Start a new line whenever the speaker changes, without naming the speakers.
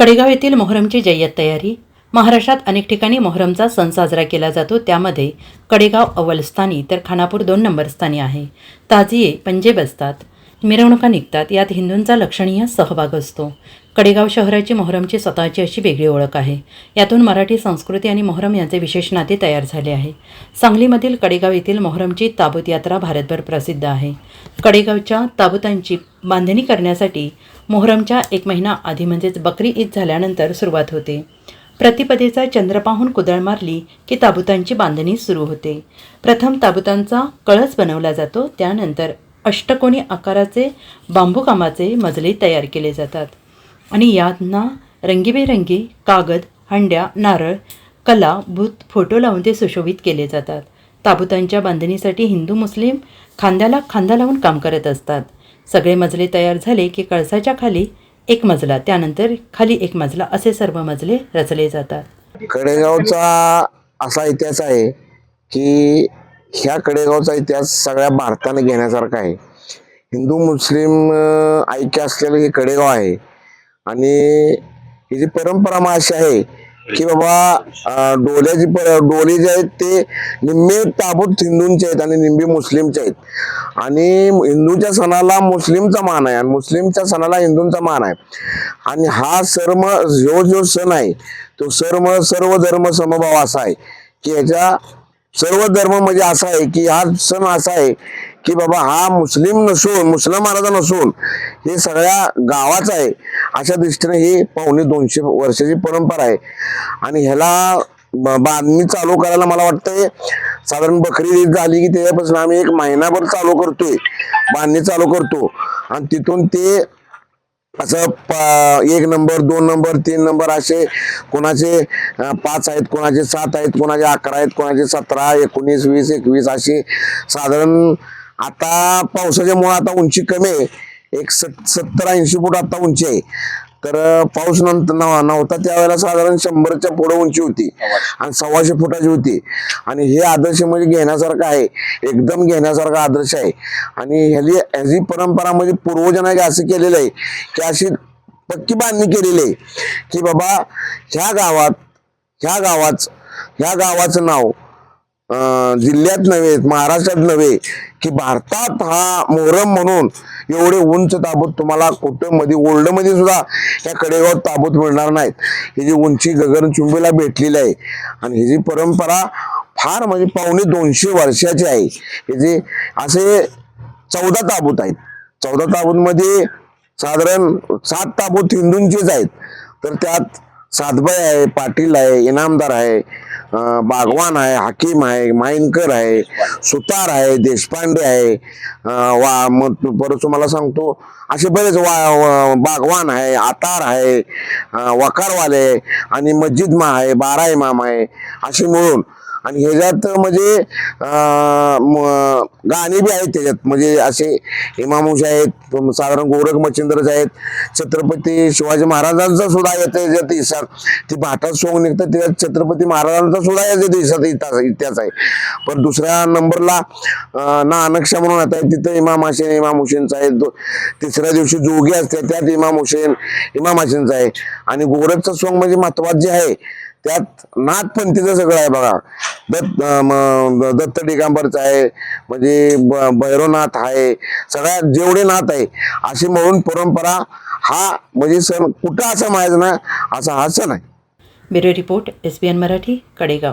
कडेगाव येथील मोहरमची जय्यत तयारी. महाराष्ट्रात अनेक ठिकाणी मोहरमचा सण साजरा केला जातो. त्यामध्ये कडेगाव अव्वल स्थानी तर खानापूर दोन नंबर स्थानी आहे. ताजिये पंजे बसतात. मिरवणुका निघतात यात हिंदूंचा लक्षणीय सहभाग असतो. कडेगाव शहराची मोहरमची स्वतःची अशी वेगळी ओळख आहे. यातून मराठी संस्कृती आणि मोहरम यांचे विशेष नाते तयार झाले आहे. सांगलीमधील कडेगाव येथील मोहरमची ताबूत यात्रा भारतभर प्रसिद्ध आहे. कडेगावच्या ताबुतांची बांधणी करण्यासाठी मोहरमच्या एक महिना आधी म्हणजेच बकरी ईद झाल्यानंतर सुरुवात होते. प्रतिपदेचा चंद्र पाहून कुदळ मारली की ताबुतांची बांधणी सुरू होते. प्रथम ताबुतांचा कळस बनवला जातो त्यानंतर अष्टकोनी आकाराचे बांबू कामाचे मजले तयार केले जातात. आणि यांना रंगीबेरंगी कागद हंड्या नारळ कला भूत फोटो लावून ते सुशोभित केले जातात. ताबुतांच्या बांधणीसाठी हिंदू मुस्लिम खांद्याला खांदा लावून काम करत असतात. सगळे मजले तयार झाले की कळसाच्या खाली एक मजला त्यानंतर खाली एक मजला असे सर्व मजले रचले जातात.
कडेगावचा असा इतिहास आहे की ह्या कडेगावचा इतिहास सगळ्या भारताने घेण्यासारखा आहे. हिंदू मुस्लिम ऐक्य असलेलं हे कडेगाव आहे. आणि ही जी परंपरा मग अशी आहे की बाबा डोल्याची पर डोले जे आहेत ते निम्मे ताबूत हिंदूंचे आहेत आणि निम्मे मुस्लिमचे आहेत. आणि हिंदूच्या सणाला मुस्लिमचा मान आहे आणि मुस्लिमच्या सणाला हिंदूंचा मान आहे. आणि हा सर्व जो जो सण आहे तो सर्व सर्व धर्म समभाव असा आहे की ह्याच्या सर्व धर्म म्हणजे असा आहे की हा सण असा आहे की बाबा हा मुस्लिम नसून मुसलमानाचा नसून हे सगळ्या गावाचा आहे. अशा दृष्टीने ही पावणे दोनशे वर्षाची परंपरा आहे. आणि ह्याला ब- बांधणी चालू करायला मला वाटतंय साधारण बकरी ईद झाली की त्याच्यापासून आम्ही एक महिनाभर चालू करतोय. बांधणी चालू करतो. आणि तिथून ते असं एक नंबर दोन नंबर तीन नंबर असे कोणाचे पाच आहेत कोणाचे सात आहेत कोणाचे अकरा आहेत कोणाचे सतरा एकोणीस वीस एकवीस असे साधारण आता पावसाच्या मुळे आता उंची कमी आहे. एक सत सत्तर ऐंशी फूट आता उंची आहे. तर पाऊस नंतर नव्हता त्यावेळेला साधारण शंभरच्या पुढे उंची होती. आणि सव्वाशे फुटाची होती. आणि हे आदर्श म्हणजे घेण्यासारखं आहे. एकदम घेण्यासारखा आदर्श आहे. आणि ह्याली ह्याची परंपरा म्हणजे पूर्वजांनी असं केलेलं आहे की अशी पक्की बांधणी केलेली आहे. की बाबा ह्या गावात ह्या गावाच ह्या गावाचं नाव जिल्ह्यात नव्हे महाराष्ट्रात नव्हे की भारतात हा मोहरम म्हणून एवढे उंच ताबूत तुम्हाला कुठं मध्ये ओल्डमध्ये सुद्धा या कडेगाव ताबूत मिळणार नाहीत. ही जी उंची गगनचुंबीला भेटलेली आहे आणि ही जी परंपरा फार म्हणजे पावणे दोनशे वर्षाची आहे. हे जे असे चौदा ताबूत आहेत. चौदा ताबूतमध्ये साधारण सात ताबूत हिंदूंचेच आहेत. तर त्यात सातबाई आहे पाटील आहे इनामदार आहे बागवान आहे हाकीम आहे माइनकर आहे सुतार आहे देशपांडे आहे. वा मग परत तुम्हाला सांगतो असे बरेच वा बागवान आहे आतार आहे वकारवाले आहे आणि मस्जिद मा आहे बारा इमाम आहे असे मिळून आणि ह्याच्यात म्हणजे अं, गाणी बी आहेत त्याच्यात. म्हणजे असे इमामुश आहेत साधारण गोरख मच्छिंद्रच आहेत. छत्रपती शिवाजी महाराजांचा सुद्धा येते त्याच्यात इसार ती भाटात सोंग निघतं त्याच्यात छत्रपती महाराजांचा सुद्धा येते इसार इतिहास इतिहास आहे. पण दुसऱ्या नंबरला ना नानकशा म्हणून येत आहे तिथं इमाम हसेन इमाम हुसेनचा आहे. तिसऱ्या दिवशी जोगी असते त्यात इमाम हुसेन इमाम हसेनचा आहे. आणि गोरखचं सोंग म्हणजे महत्वाचं जे आहे त्यात नाथपंथीचं सगळं आहे बघा. दत्त दत्त दिगंबरचं आहे म्हणजे ब- भैरवनाथ आहे सगळ्यात जेवढे नाथ आहे अशी म्हणून परंपरा हा म्हणजे सण कुठं असं माहिती ना असा हा सण आहे
bureau report S B N Marathi Kadegaon.